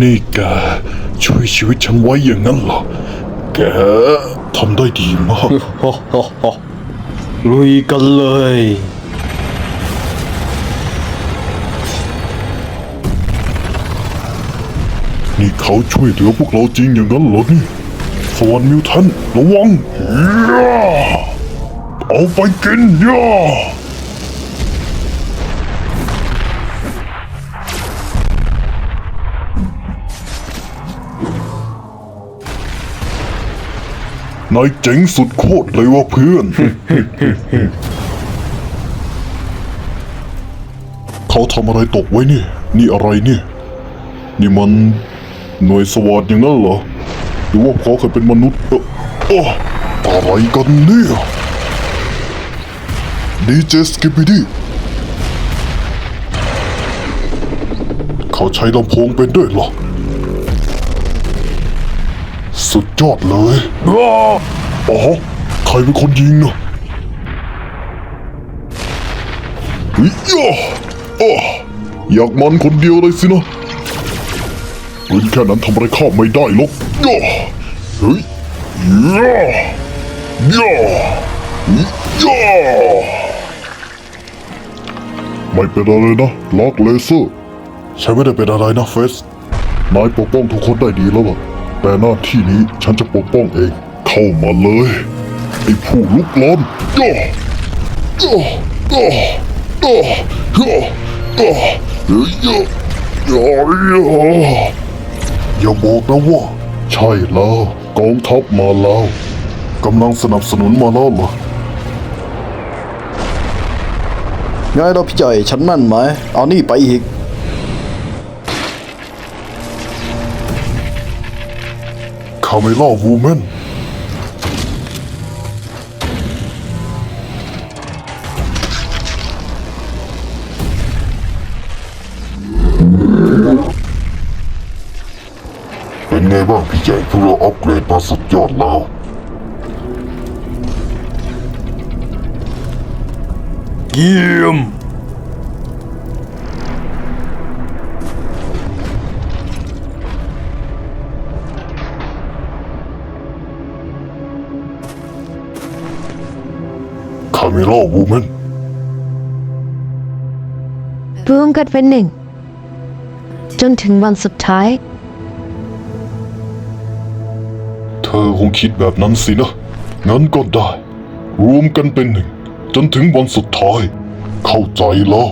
นี่แกช่วยชีวิตฉันไว้อย่างนั้นเหรอ แกทำได้ดีมากฮ่าฮ่าฮ่าลุยกันเลย นี่เขาช่วยเหลือพวกเราจริงอย่างนั้นเหรอนี่สวรรค์มิวทันระวังย่าเอาไปกินย่า นายเจ๋งสุดโคตรเลยว่ะเพื่อน เขาทำอะไรตกไว้เนี่ย นี่อะไรเนี่ย นี่มันหน่วยสวอตอย่างนั้นเหรอ หรือว่าเขาเคยเป็นมนุษย์เอออ้ออะไรกันเนี่ยดีเจสกิปปี้ดีเขาใช้ลำโพงเป็นด้วยเหรอ สุดยอดเลยอ้าอ๋อใครเป็นคนยิงนะเฮ้ยย่าอ้ออยากมันคนเดียวเลยสินะปืนแค่นั้นทำอะไรข้าไม่ได้หรอกย่าเฮ้ยย่าย่าย่าไม่เป็นอะไรนะล็อกเลเซอร์ฉันไม่ได้เป็นอะไรนะเฟสนายปกป้องทุกคนได้ดีแล้วล่ะ แต่หน้าที่นี้ฉันจะปกป้องเอง เข้ามาเลยไอ้ผู้ลุกล้อมย่าย่าย่าย่าย่าย่าเฮ้ยย่าย่าย่าอย่าบอกนะว่า ใช่แล้วกองทัพมาแล้วกำลังสนับสนุนมาแล้วเหรอไงเราพี่ใหญ่ฉันนั่นไหม เอานี่ไปอีก คาเมล่าวูแมนเป็นไงบ้างพี่ใหญ่พวกเราอัปเกรดมาสุดยอดแล้วเยี่ยม คาเมล่าวูแมนรวมกันเป็นหนึ่ง จนถึงวันสุดท้าย เธอคงคิดแบบนั้นสินะ งั้นก็ได้ รวมกันเป็นหนึ่ง จนถึงวันสุดท้าย เข้าใจแล้ว